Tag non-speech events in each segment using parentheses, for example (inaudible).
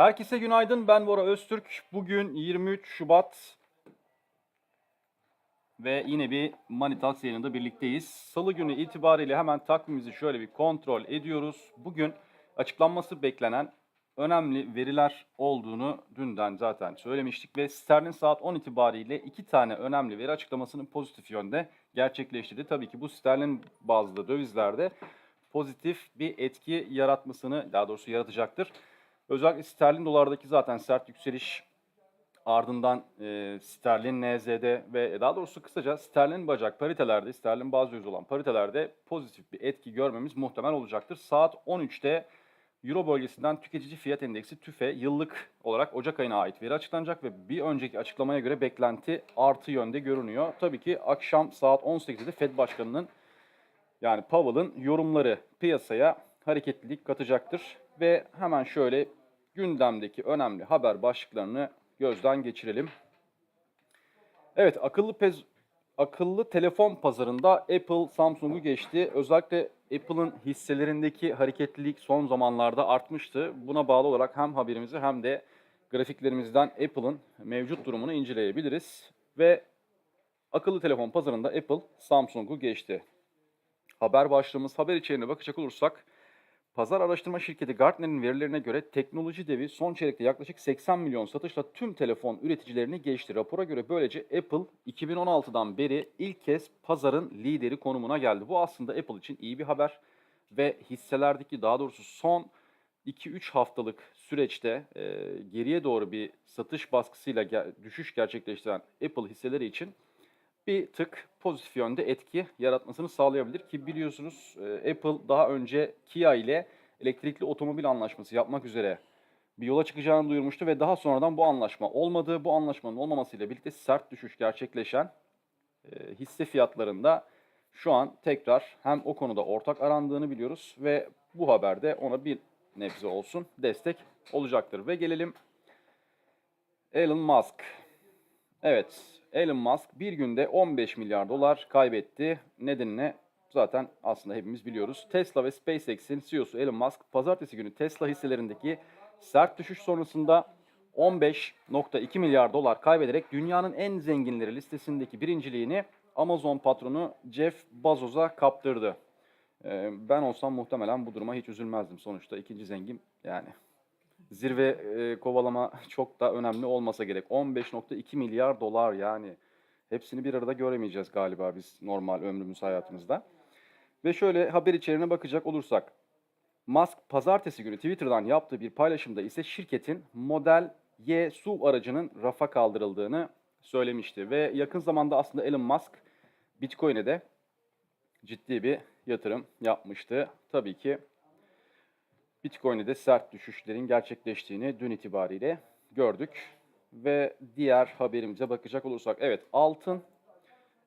Herkese günaydın. Ben Bora Öztürk. Bugün 23 Şubat ve yine bir Money Talks yayınında birlikteyiz. Salı günü itibariyle hemen takvimimizi şöyle bir kontrol ediyoruz. Bugün açıklanması beklenen önemli veriler olduğunu dünden zaten söylemiştik ve sterlin saat 10 itibariyle iki tane önemli veri açıklamasını pozitif yönde gerçekleştirdi. Tabii ki bu sterlin bazlı dövizlerde pozitif bir etki yaratmasını daha doğrusu yaratacaktır. Özellikle sterlin dolardaki zaten sert yükseliş ardından e, sterlin NZ'de ve daha doğrusu kısaca sterlin bacak paritelerde, sterlin baz döviz olan paritelerde pozitif bir etki görmemiz muhtemel olacaktır. Saat 13'te Euro bölgesinden tüketici fiyat endeksi TÜFE yıllık olarak Ocak ayına ait veri açıklanacak ve bir önceki açıklamaya göre beklenti artı yönde görünüyor. Tabii ki akşam saat 18'de Fed Başkanı'nın yani Powell'ın yorumları piyasaya hareketlilik katacaktır. Ve hemen şöyle gündemdeki önemli haber başlıklarını gözden geçirelim. Evet, akıllı pez akıllı telefon pazarında Apple Samsung'u geçti. Özellikle Apple'ın hisselerindeki hareketlilik son zamanlarda artmıştı. Buna bağlı olarak hem haberimizi hem de grafiklerimizden Apple'ın mevcut durumunu inceleyebiliriz. Ve akıllı telefon pazarında Apple Samsung'u geçti. Haber başlığımız haber içeriğine bakacak olursak Pazar araştırma şirketi Gartner'in verilerine göre teknoloji devi son çeyrekte yaklaşık 80 milyon satışla tüm telefon üreticilerini geçti. Rapora göre böylece Apple 2016'dan beri ilk kez pazarın lideri konumuna geldi. Bu aslında Apple için iyi bir haber ve hisselerdeki daha doğrusu son 2-3 haftalık süreçte e, geriye doğru bir satış baskısıyla ge- düşüş gerçekleştiren Apple hisseleri için bir tık pozitif yönde etki yaratmasını sağlayabilir ki biliyorsunuz e, Apple daha önce Kia ile elektrikli otomobil anlaşması yapmak üzere bir yola çıkacağını duyurmuştu ve daha sonradan bu anlaşma olmadı. Bu anlaşmanın olmamasıyla birlikte sert düşüş gerçekleşen e, hisse fiyatlarında şu an tekrar hem o konuda ortak arandığını biliyoruz ve bu haberde ona bir nebze olsun destek olacaktır. Ve gelelim Elon Musk. Evet, Elon Musk bir günde 15 milyar dolar kaybetti. Nedenini zaten aslında hepimiz biliyoruz. Tesla ve SpaceX'in CEO'su Elon Musk pazartesi günü Tesla hisselerindeki sert düşüş sonrasında 15.2 milyar dolar kaybederek dünyanın en zenginleri listesindeki birinciliğini Amazon patronu Jeff Bezos'a kaptırdı. Ee, Ben olsam muhtemelen bu duruma hiç üzülmezdim. Sonuçta ikinci zengin yani zirve e, kovalama (laughs) çok da önemli olmasa gerek. 15.2 milyar dolar yani. Hepsini bir arada göremeyeceğiz galiba biz normal ömrümüz hayatımızda. Ve şöyle haber içeriğine bakacak olursak. Musk pazartesi günü Twitter'dan yaptığı bir paylaşımda ise şirketin Model Y SUV aracının rafa kaldırıldığını söylemişti. Ve yakın zamanda aslında Elon Musk Bitcoin'e de ciddi bir yatırım yapmıştı. Tabii ki Bitcoin'de de sert düşüşlerin gerçekleştiğini dün itibariyle gördük. Ve diğer haberimize bakacak olursak, evet altın,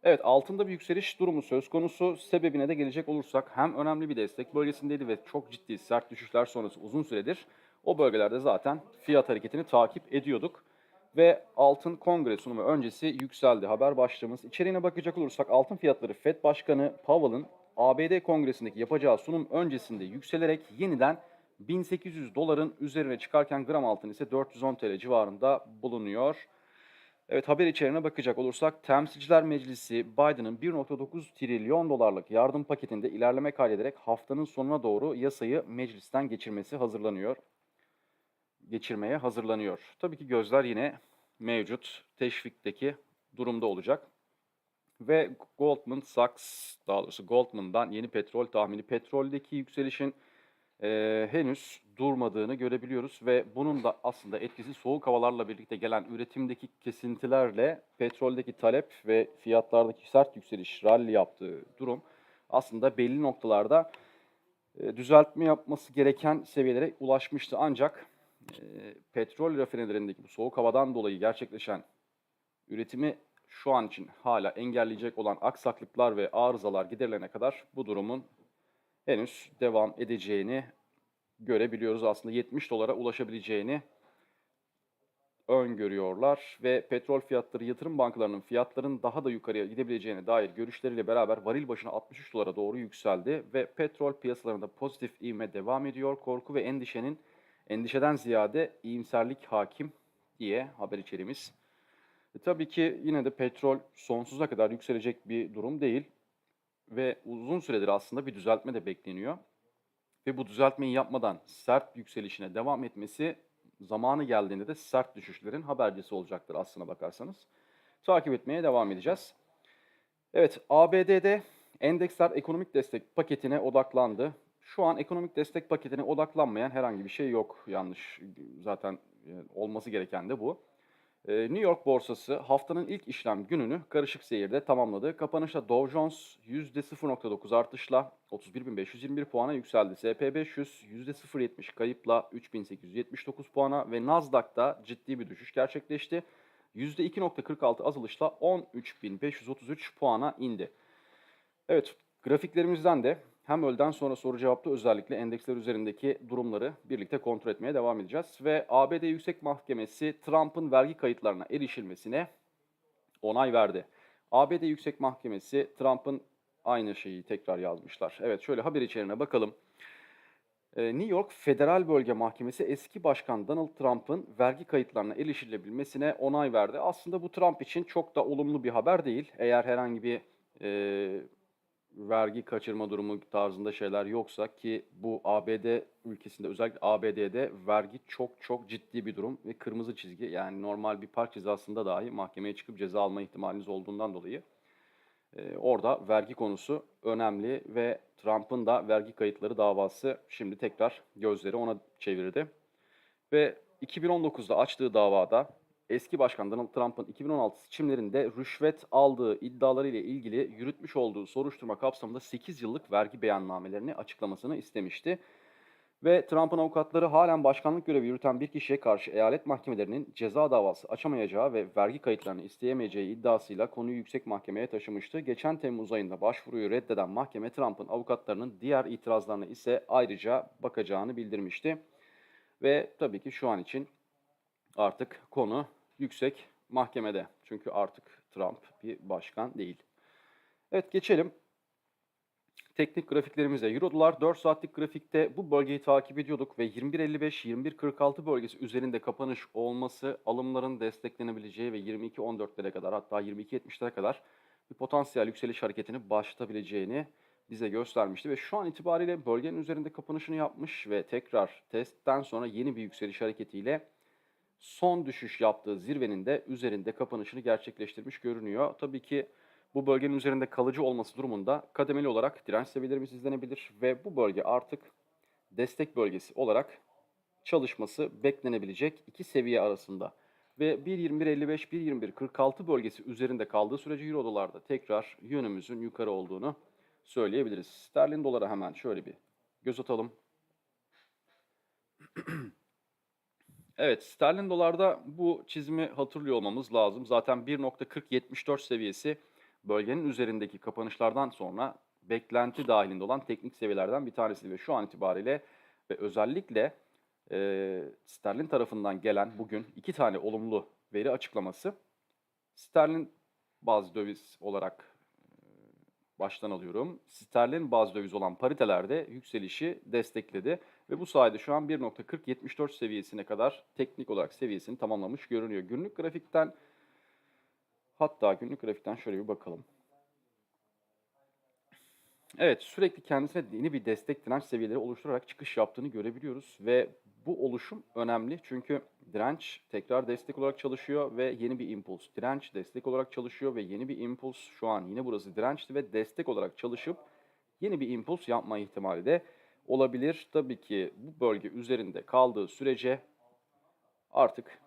evet altında bir yükseliş durumu söz konusu. Sebebine de gelecek olursak hem önemli bir destek bölgesindeydi ve çok ciddi sert düşüşler sonrası uzun süredir o bölgelerde zaten fiyat hareketini takip ediyorduk. Ve altın kongre sunumu öncesi yükseldi. Haber başlığımız. İçeriğine bakacak olursak altın fiyatları FED Başkanı Powell'ın ABD kongresindeki yapacağı sunum öncesinde yükselerek yeniden 1800 doların üzerine çıkarken gram altın ise 410 TL civarında bulunuyor. Evet haber içeriğine bakacak olursak Temsilciler Meclisi Biden'ın 1.9 trilyon dolarlık yardım paketinde ilerleme kaydederek haftanın sonuna doğru yasayı meclisten geçirmesi hazırlanıyor. Geçirmeye hazırlanıyor. Tabii ki gözler yine mevcut teşvikteki durumda olacak. Ve Goldman Sachs, daha doğrusu Goldman'dan yeni petrol tahmini petroldeki yükselişin eee, henüz durmadığını görebiliyoruz ve bunun da aslında etkisi soğuk havalarla birlikte gelen üretimdeki kesintilerle petroldeki talep ve fiyatlardaki sert yükseliş, rally yaptığı durum aslında belli noktalarda e, düzeltme yapması gereken seviyelere ulaşmıştı. Ancak e, petrol rafinelerindeki bu soğuk havadan dolayı gerçekleşen üretimi şu an için hala engelleyecek olan aksaklıklar ve arızalar giderilene kadar bu durumun henüz devam edeceğini görebiliyoruz. Aslında 70 dolara ulaşabileceğini öngörüyorlar ve petrol fiyatları yatırım bankalarının fiyatların daha da yukarıya gidebileceğine dair görüşleriyle beraber varil başına 63 dolara doğru yükseldi ve petrol piyasalarında pozitif ivme devam ediyor. Korku ve endişenin endişeden ziyade iyimserlik hakim diye haber içeriğimiz. E, tabii ki yine de petrol sonsuza kadar yükselecek bir durum değil ve uzun süredir aslında bir düzeltme de bekleniyor. Ve bu düzeltmeyi yapmadan sert yükselişine devam etmesi zamanı geldiğinde de sert düşüşlerin habercisi olacaktır aslına bakarsanız. Takip etmeye devam edeceğiz. Evet, ABD'de endeksler ekonomik destek paketine odaklandı. Şu an ekonomik destek paketine odaklanmayan herhangi bir şey yok. Yanlış zaten e, olması gereken de bu. E, New York borsası haftanın ilk işlem gününü karışık seyirde tamamladı. Kapanışta Dow Jones %0.9 artışla 31.521 puana yükseldi. S&P 500 %0.70 kayıpla 3.879 puana ve Nasdaq'ta ciddi bir düşüş gerçekleşti. %2.46 azalışla 13.533 puana indi. Evet, grafiklerimizden de hem öğleden sonra soru cevapta özellikle endeksler üzerindeki durumları birlikte kontrol etmeye devam edeceğiz. Ve ABD Yüksek Mahkemesi Trump'ın vergi kayıtlarına erişilmesine onay verdi. ABD Yüksek Mahkemesi Trump'ın aynı şeyi tekrar yazmışlar. Evet şöyle haber içeriğine bakalım. Ee, New York Federal Bölge Mahkemesi eski başkan Donald Trump'ın vergi kayıtlarına erişilebilmesine onay verdi. Aslında bu Trump için çok da olumlu bir haber değil. Eğer herhangi bir e, vergi kaçırma durumu tarzında şeyler yoksa ki bu ABD ülkesinde özellikle ABD'de vergi çok çok ciddi bir durum ve kırmızı çizgi yani normal bir park cezasında dahi mahkemeye çıkıp ceza alma ihtimaliniz olduğundan dolayı e, orada vergi konusu önemli ve Trump'ın da vergi kayıtları davası şimdi tekrar gözleri ona çevirdi. Ve 2019'da açtığı davada eski başkan Donald Trump'ın 2016 seçimlerinde rüşvet aldığı iddiaları ile ilgili yürütmüş olduğu soruşturma kapsamında 8 yıllık vergi beyannamelerini açıklamasını istemişti. Ve Trump'ın avukatları halen başkanlık görevi yürüten bir kişiye karşı eyalet mahkemelerinin ceza davası açamayacağı ve vergi kayıtlarını isteyemeyeceği iddiasıyla konuyu yüksek mahkemeye taşımıştı. Geçen Temmuz ayında başvuruyu reddeden mahkeme Trump'ın avukatlarının diğer itirazlarına ise ayrıca bakacağını bildirmişti. Ve tabii ki şu an için artık konu yüksek mahkemede. Çünkü artık Trump bir başkan değil. Evet geçelim. Teknik grafiklerimize. Euro dolar 4 saatlik grafikte bu bölgeyi takip ediyorduk ve 21.55-21.46 bölgesi üzerinde kapanış olması alımların desteklenebileceği ve 22.14'lere kadar hatta 22.70'lere kadar bir potansiyel yükseliş hareketini başlatabileceğini bize göstermişti ve şu an itibariyle bölgenin üzerinde kapanışını yapmış ve tekrar testten sonra yeni bir yükseliş hareketiyle son düşüş yaptığı zirvenin de üzerinde kapanışını gerçekleştirmiş görünüyor. Tabii ki bu bölgenin üzerinde kalıcı olması durumunda kademeli olarak direnç seviyelerimiz izlenebilir ve bu bölge artık destek bölgesi olarak çalışması beklenebilecek iki seviye arasında. Ve 1.21.55-1.21.46 bölgesi üzerinde kaldığı sürece Euro dolarda tekrar yönümüzün yukarı olduğunu söyleyebiliriz. Sterlin dolara hemen şöyle bir göz atalım. Evet, sterlin dolarda bu çizimi hatırlıyor olmamız lazım. Zaten 1.4074 seviyesi bölgenin üzerindeki kapanışlardan sonra beklenti dahilinde olan teknik seviyelerden bir tanesi ve şu an itibariyle ve özellikle e, sterlin tarafından gelen bugün iki tane olumlu veri açıklaması sterlin bazı döviz olarak e, baştan alıyorum. Sterlin bazı döviz olan paritelerde yükselişi destekledi. Ve bu sayede şu an 1.4074 seviyesine kadar teknik olarak seviyesini tamamlamış görünüyor. Günlük grafikten hatta günlük grafikten şöyle bir bakalım. Evet sürekli kendisine yeni bir destek direnç seviyeleri oluşturarak çıkış yaptığını görebiliyoruz ve bu oluşum önemli çünkü direnç tekrar destek olarak çalışıyor ve yeni bir impuls. Direnç destek olarak çalışıyor ve yeni bir impuls şu an yine burası dirençti ve destek olarak çalışıp yeni bir impuls yapma ihtimali de olabilir. Tabii ki bu bölge üzerinde kaldığı sürece artık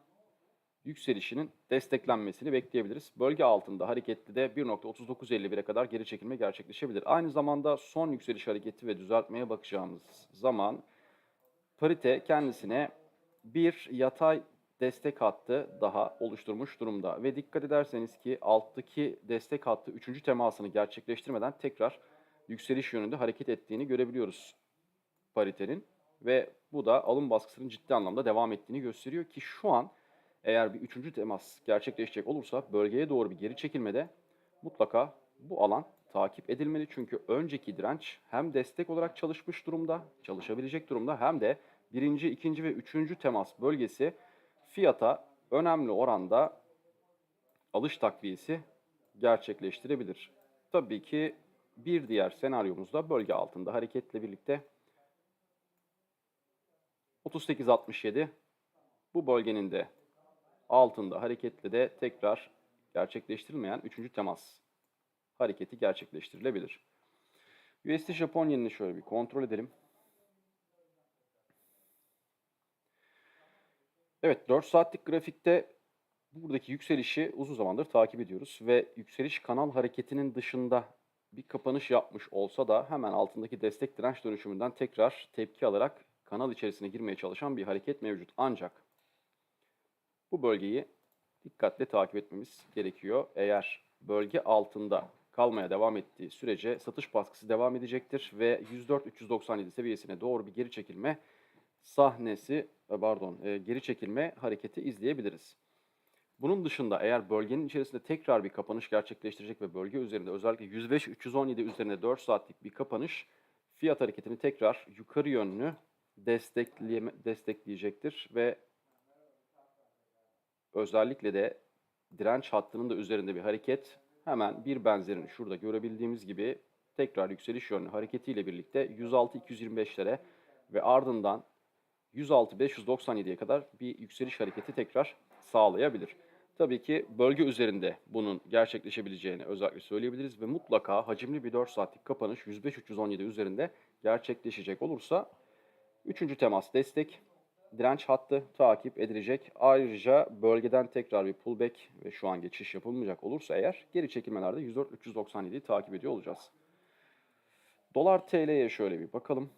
yükselişinin desteklenmesini bekleyebiliriz. Bölge altında hareketli de 1.3951'e kadar geri çekilme gerçekleşebilir. Aynı zamanda son yükseliş hareketi ve düzeltmeye bakacağımız zaman parite kendisine bir yatay destek hattı daha oluşturmuş durumda. Ve dikkat ederseniz ki alttaki destek hattı 3. temasını gerçekleştirmeden tekrar yükseliş yönünde hareket ettiğini görebiliyoruz paritenin ve bu da alım baskısının ciddi anlamda devam ettiğini gösteriyor ki şu an eğer bir üçüncü temas gerçekleşecek olursa bölgeye doğru bir geri çekilmede mutlaka bu alan takip edilmeli. Çünkü önceki direnç hem destek olarak çalışmış durumda, çalışabilecek durumda hem de birinci, ikinci ve üçüncü temas bölgesi fiyata önemli oranda alış takviyesi gerçekleştirebilir. Tabii ki bir diğer senaryomuzda bölge altında hareketle birlikte 38.67 bu bölgenin de altında hareketle de tekrar gerçekleştirilmeyen üçüncü temas hareketi gerçekleştirilebilir. USD Japon yenini şöyle bir kontrol edelim. Evet 4 saatlik grafikte buradaki yükselişi uzun zamandır takip ediyoruz ve yükseliş kanal hareketinin dışında bir kapanış yapmış olsa da hemen altındaki destek direnç dönüşümünden tekrar tepki alarak kanal içerisine girmeye çalışan bir hareket mevcut. Ancak bu bölgeyi dikkatle takip etmemiz gerekiyor. Eğer bölge altında kalmaya devam ettiği sürece satış baskısı devam edecektir ve 104-397 seviyesine doğru bir geri çekilme sahnesi, e, pardon, e, geri çekilme hareketi izleyebiliriz. Bunun dışında eğer bölgenin içerisinde tekrar bir kapanış gerçekleştirecek ve bölge üzerinde özellikle 105-317 üzerinde 4 saatlik bir kapanış fiyat hareketini tekrar yukarı yönlü destekleyecektir ve özellikle de direnç hattının da üzerinde bir hareket hemen bir benzerini şurada görebildiğimiz gibi tekrar yükseliş yönlü hareketiyle birlikte 106-225'lere ve ardından 106-597'ye kadar bir yükseliş hareketi tekrar sağlayabilir. Tabii ki bölge üzerinde bunun gerçekleşebileceğini özellikle söyleyebiliriz ve mutlaka hacimli bir 4 saatlik kapanış 105-317 üzerinde gerçekleşecek olursa 3. temas destek, direnç hattı takip edilecek. Ayrıca bölgeden tekrar bir pullback ve şu an geçiş yapılmayacak olursa eğer geri çekilmelerde 104-397'yi takip ediyor olacağız. Dolar TL'ye şöyle bir bakalım.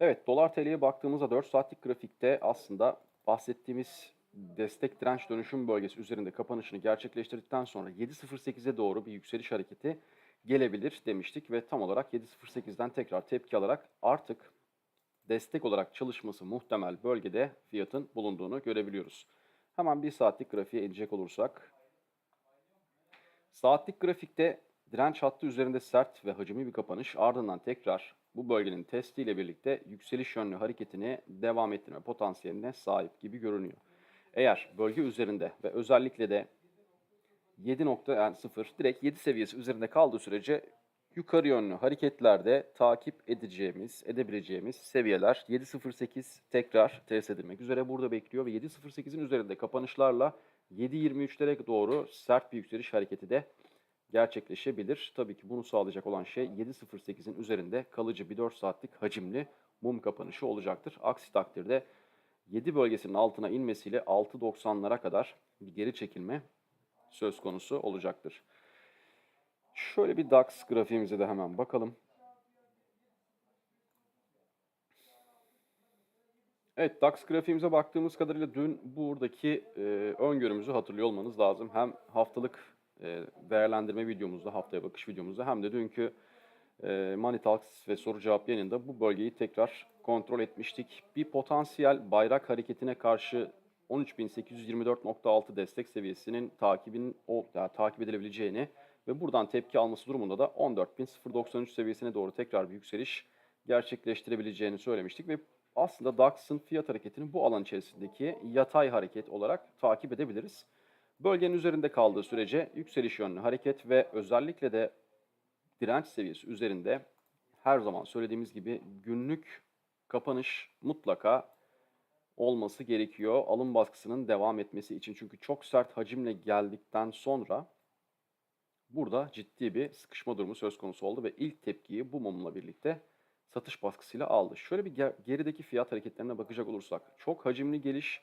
Evet, dolar TL'ye baktığımızda 4 saatlik grafikte aslında bahsettiğimiz destek direnç dönüşüm bölgesi üzerinde kapanışını gerçekleştirdikten sonra 7.08'e doğru bir yükseliş hareketi gelebilir demiştik ve tam olarak 7.08'den tekrar tepki alarak artık destek olarak çalışması muhtemel bölgede fiyatın bulunduğunu görebiliyoruz. Hemen bir saatlik grafiğe inecek olursak saatlik grafikte direnç hattı üzerinde sert ve hacimli bir kapanış ardından tekrar bu bölgenin testiyle birlikte yükseliş yönlü hareketini devam ettirme potansiyeline sahip gibi görünüyor. Eğer bölge üzerinde ve özellikle de 7.0 direkt 7 seviyesi üzerinde kaldığı sürece yukarı yönlü hareketlerde takip edeceğimiz, edebileceğimiz seviyeler 7.08 tekrar test edilmek üzere burada bekliyor ve 7.08'in üzerinde kapanışlarla 7.23'lere doğru sert bir yükseliş hareketi de gerçekleşebilir. Tabii ki bunu sağlayacak olan şey 7.08'in üzerinde kalıcı bir 4 saatlik hacimli mum kapanışı olacaktır. Aksi takdirde 7 bölgesinin altına inmesiyle 6.90'lara kadar bir geri çekilme söz konusu olacaktır. Şöyle bir DAX grafiğimize de hemen bakalım. Evet, DAX grafiğimize baktığımız kadarıyla dün buradaki e, öngörümüzü hatırlıyor olmanız lazım. Hem haftalık e, değerlendirme videomuzda, haftaya bakış videomuzda hem de dünkü e, Money Talks ve soru cevap yayınında bu bölgeyi tekrar kontrol etmiştik. Bir potansiyel bayrak hareketine karşı 13.824.6 destek seviyesinin takibin o yani takip edilebileceğini ve buradan tepki alması durumunda da 14.093 seviyesine doğru tekrar bir yükseliş gerçekleştirebileceğini söylemiştik ve aslında DAX'ın fiyat hareketini bu alan içerisindeki yatay hareket olarak takip edebiliriz. Bölgenin üzerinde kaldığı sürece yükseliş yönlü hareket ve özellikle de direnç seviyesi üzerinde her zaman söylediğimiz gibi günlük kapanış mutlaka olması gerekiyor alım baskısının devam etmesi için. Çünkü çok sert hacimle geldikten sonra burada ciddi bir sıkışma durumu söz konusu oldu ve ilk tepkiyi bu mumla birlikte satış baskısıyla aldı. Şöyle bir gerideki fiyat hareketlerine bakacak olursak çok hacimli geliş,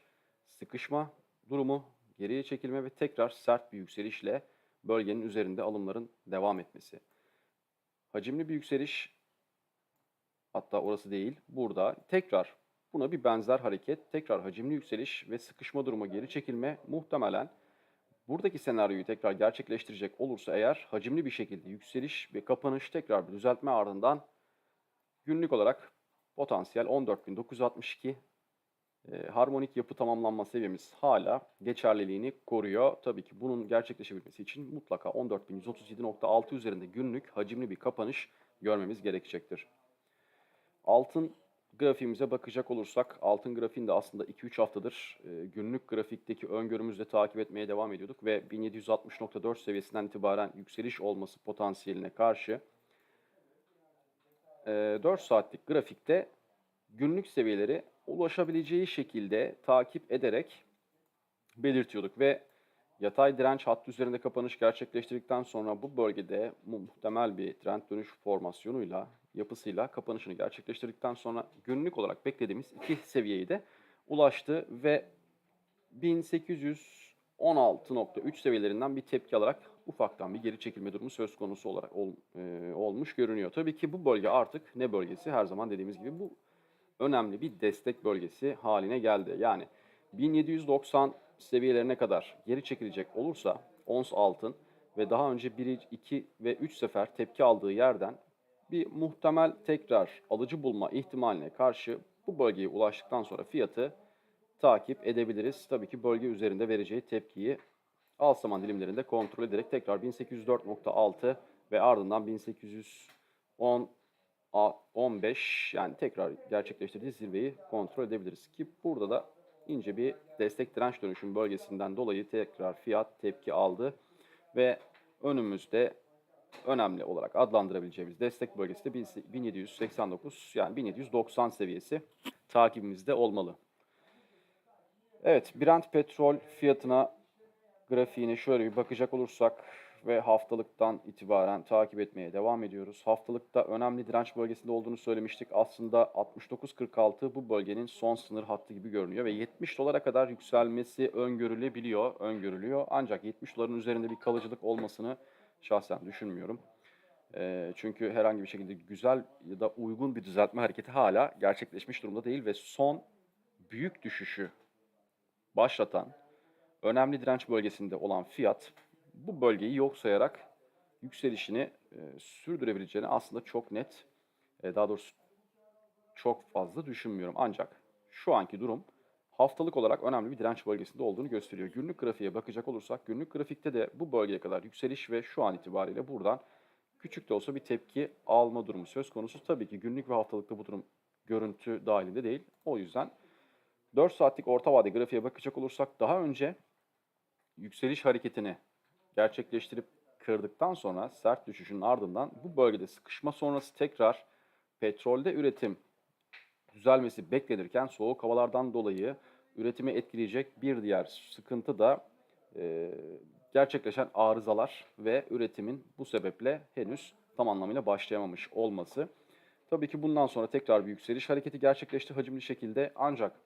sıkışma durumu, geriye çekilme ve tekrar sert bir yükselişle bölgenin üzerinde alımların devam etmesi. Hacimli bir yükseliş hatta orası değil burada tekrar Buna bir benzer hareket, tekrar hacimli yükseliş ve sıkışma duruma geri çekilme muhtemelen buradaki senaryoyu tekrar gerçekleştirecek olursa eğer hacimli bir şekilde yükseliş ve kapanış tekrar bir düzeltme ardından günlük olarak potansiyel 14.962 e, harmonik yapı tamamlanma seviyemiz hala geçerliliğini koruyor. Tabii ki bunun gerçekleşebilmesi için mutlaka 14.137.6 üzerinde günlük hacimli bir kapanış görmemiz gerekecektir. Altın grafiğimize bakacak olursak altın grafiğinde aslında 2-3 haftadır e, günlük grafikteki öngörümüzde takip etmeye devam ediyorduk ve 1760.4 seviyesinden itibaren yükseliş olması potansiyeline karşı e, 4 saatlik grafikte günlük seviyeleri ulaşabileceği şekilde takip ederek belirtiyorduk ve yatay direnç hattı üzerinde kapanış gerçekleştirdikten sonra bu bölgede muhtemel bir trend dönüş formasyonuyla, yapısıyla kapanışını gerçekleştirdikten sonra günlük olarak beklediğimiz iki seviyeyi de ulaştı ve 1816.3 seviyelerinden bir tepki alarak ufaktan bir geri çekilme durumu söz konusu olarak ol- e, olmuş görünüyor. Tabii ki bu bölge artık ne bölgesi? Her zaman dediğimiz gibi bu önemli bir destek bölgesi haline geldi. Yani 1790 seviyelerine kadar geri çekilecek olursa ons altın ve daha önce 1, 2 ve 3 sefer tepki aldığı yerden bir muhtemel tekrar alıcı bulma ihtimaline karşı bu bölgeye ulaştıktan sonra fiyatı takip edebiliriz. Tabii ki bölge üzerinde vereceği tepkiyi al zaman dilimlerinde kontrol ederek tekrar 1804.6 ve ardından 1810 A- 15 yani tekrar gerçekleştirdiği zirveyi kontrol edebiliriz ki burada da ince bir destek direnç dönüşüm bölgesinden dolayı tekrar fiyat tepki aldı ve önümüzde önemli olarak adlandırabileceğimiz destek bölgesi de 1789 yani 1790 seviyesi takibimizde olmalı. Evet Brent petrol fiyatına grafiğine şöyle bir bakacak olursak ve haftalıktan itibaren takip etmeye devam ediyoruz. Haftalıkta önemli direnç bölgesinde olduğunu söylemiştik. Aslında 69.46 bu bölgenin son sınır hattı gibi görünüyor ve 70 dolara kadar yükselmesi öngörülebiliyor, öngörülüyor. Ancak 70 doların üzerinde bir kalıcılık olmasını şahsen düşünmüyorum. Eee, çünkü herhangi bir şekilde güzel ya da uygun bir düzeltme hareketi hala gerçekleşmiş durumda değil ve son büyük düşüşü başlatan önemli direnç bölgesinde olan fiyat bu bölgeyi yok sayarak yükselişini e, sürdürebileceğini aslında çok net, e, daha doğrusu çok fazla düşünmüyorum. Ancak şu anki durum haftalık olarak önemli bir direnç bölgesinde olduğunu gösteriyor. Günlük grafiğe bakacak olursak günlük grafikte de bu bölgeye kadar yükseliş ve şu an itibariyle buradan küçük de olsa bir tepki alma durumu söz konusu. Tabii ki günlük ve haftalıkta bu durum görüntü dahilinde değil. O yüzden 4 saatlik orta vade grafiğe bakacak olursak daha önce yükseliş hareketini gerçekleştirip kırdıktan sonra sert düşüşün ardından bu bölgede sıkışma sonrası tekrar petrolde üretim düzelmesi beklenirken soğuk havalardan dolayı üretimi etkileyecek bir diğer sıkıntı da e, gerçekleşen arızalar ve üretimin bu sebeple henüz tam anlamıyla başlayamamış olması. Tabii ki bundan sonra tekrar bir yükseliş hareketi gerçekleşti hacimli şekilde ancak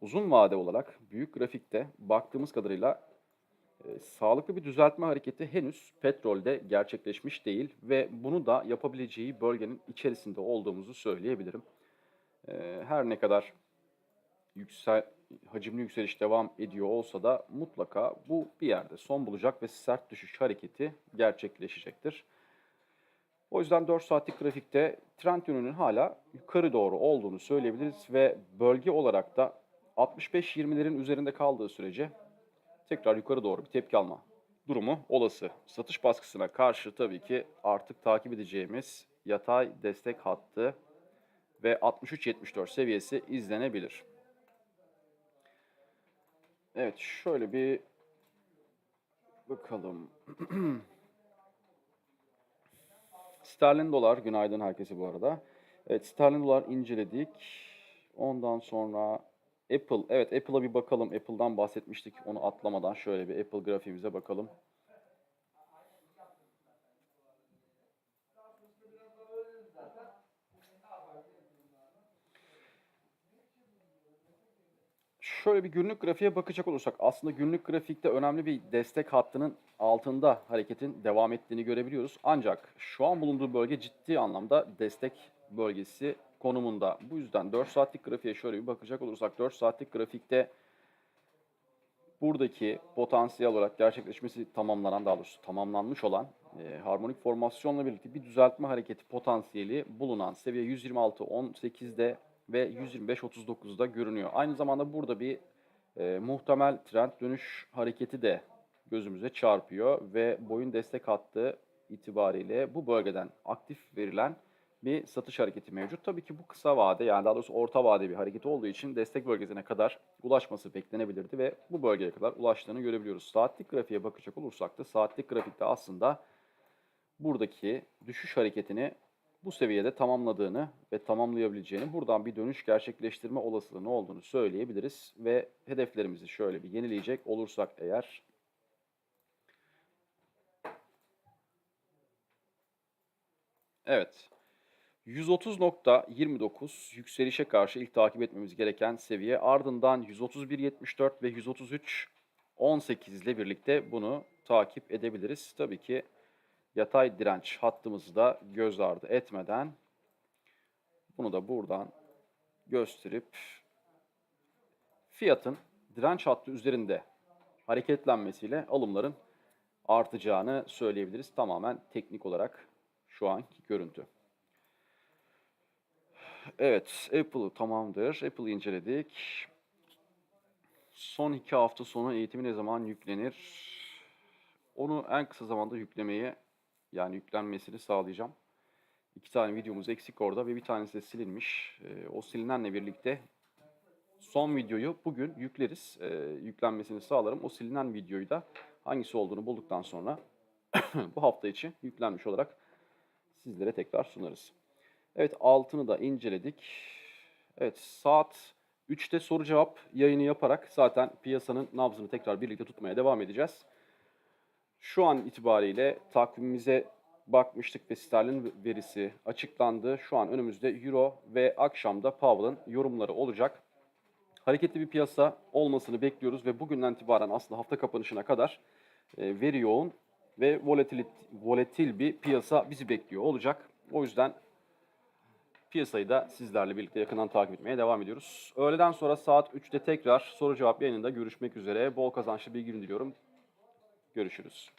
uzun vade olarak büyük grafikte baktığımız kadarıyla e, sağlıklı bir düzeltme hareketi henüz petrolde gerçekleşmiş değil ve bunu da yapabileceği bölgenin içerisinde olduğumuzu söyleyebilirim. E, her ne kadar yüksel, hacimli yükseliş devam ediyor olsa da mutlaka bu bir yerde son bulacak ve sert düşüş hareketi gerçekleşecektir. O yüzden 4 saatlik grafikte trend yönünün hala yukarı doğru olduğunu söyleyebiliriz ve bölge olarak da 65-20'lerin üzerinde kaldığı sürece tekrar yukarı doğru bir tepki alma durumu olası. Satış baskısına karşı tabii ki artık takip edeceğimiz yatay destek hattı ve 63-74 seviyesi izlenebilir. Evet şöyle bir bakalım. (clears throat) Sterlin dolar günaydın herkese bu arada. Evet sterlin dolar inceledik. Ondan sonra Apple, evet Apple'a bir bakalım. Apple'dan bahsetmiştik onu atlamadan. Şöyle bir Apple grafiğimize bakalım. Şöyle bir günlük grafiğe bakacak olursak aslında günlük grafikte önemli bir destek hattının altında hareketin devam ettiğini görebiliyoruz. Ancak şu an bulunduğu bölge ciddi anlamda destek bölgesi konumunda. Bu yüzden 4 saatlik grafiğe şöyle bir bakacak olursak 4 saatlik grafikte buradaki potansiyel olarak gerçekleşmesi tamamlanan daha doğrusu tamamlanmış olan e, harmonik formasyonla birlikte bir düzeltme hareketi potansiyeli bulunan seviye 126.18'de ve 125.39'da görünüyor. Aynı zamanda burada bir e, muhtemel trend dönüş hareketi de gözümüze çarpıyor ve boyun destek hattı itibariyle bu bölgeden aktif verilen bir satış hareketi mevcut. Tabii ki bu kısa vade yani daha doğrusu orta vade bir hareket olduğu için destek bölgesine kadar ulaşması beklenebilirdi ve bu bölgeye kadar ulaştığını görebiliyoruz. Saatlik grafiğe bakacak olursak da saatlik grafikte aslında buradaki düşüş hareketini bu seviyede tamamladığını ve tamamlayabileceğini, buradan bir dönüş gerçekleştirme olasılığını olduğunu söyleyebiliriz. Ve hedeflerimizi şöyle bir yenileyecek olursak eğer Evet. 130.29 yükselişe karşı ilk takip etmemiz gereken seviye. Ardından 131.74 ve 133.18 ile birlikte bunu takip edebiliriz. Tabii ki yatay direnç hattımızı da göz ardı etmeden bunu da buradan gösterip fiyatın direnç hattı üzerinde hareketlenmesiyle alımların artacağını söyleyebiliriz. Tamamen teknik olarak şu anki görüntü. Evet, Apple tamamdır. Apple'ı inceledik. Son iki hafta sonu eğitimi ne zaman yüklenir? Onu en kısa zamanda yüklemeyi, yani yüklenmesini sağlayacağım. İki tane videomuz eksik orada ve bir tanesi de silinmiş. Ee, o silinenle birlikte son videoyu bugün yükleriz. Ee, yüklenmesini sağlarım. O silinen videoyu da hangisi olduğunu bulduktan sonra (clears throat) bu hafta için yüklenmiş olarak sizlere tekrar sunarız. Evet altını da inceledik. Evet saat 3'te soru cevap yayını yaparak zaten piyasanın nabzını tekrar birlikte tutmaya devam edeceğiz. Şu an itibariyle takvimimize bakmıştık ve sterlin verisi açıklandı. Şu an önümüzde euro ve akşamda Powell'ın yorumları olacak. Hareketli bir piyasa olmasını bekliyoruz ve bugünden itibaren aslında hafta kapanışına kadar e, veri yoğun ve volatil, volatil bir piyasa bizi bekliyor olacak. O yüzden piyasayı da sizlerle birlikte yakından takip etmeye devam ediyoruz. Öğleden sonra saat 3'te tekrar soru cevap yayınında görüşmek üzere. Bol kazançlı bir gün diliyorum. Görüşürüz.